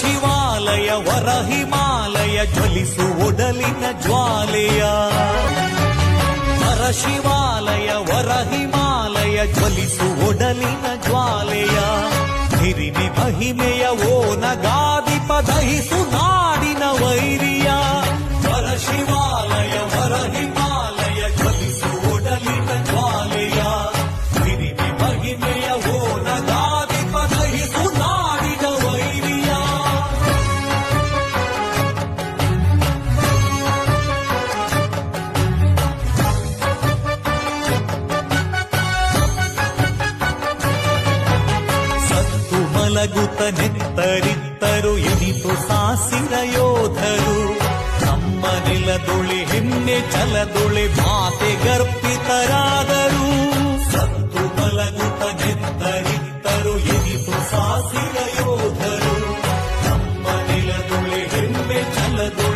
ಶಿವಾಲಯ, ವರ ಹಿಮಾಲಯ ಜ್ವಲಿಸು ಒಡಲಿನ ಜ್ವಾಲೆಯ. ವರ ಶಿವಾಲಯ, ವರ ಹಿಮಾಲಯ ಜ್ವಲಿಸು ಒಡಲಿನ ಜ್ವಾಲೆಯ. ಹಿರಿಮೆ ಮಹಿಮೆಯ ಓ ನಗಾದಿ ದಹಿಸು ಸತ್ತು ಮಲಗುತ್ತ ನೆತ್ತರಿತ್ತರು ಎನಿತು ಸಾಸಿರ ಯೋಧರು ನಮ್ಮ ನೆಲದೊಳೆ ಹೆಣ್ಣೆ ಚಲದೊಳೆ ಮಾತೆ ಗರ್ಭಿತರಾದರು ಸತ್ತು ಮಲಗುತ್ತ ನೆತ್ತರಿತ್ತರು ಎನಿತು ಸಾಸಿರ ಯೋಧರು ನಮ್ಮ ನೆಲದೊಳೆ ಹೆಣ್ಣೆ ಚಲದೊಳೆ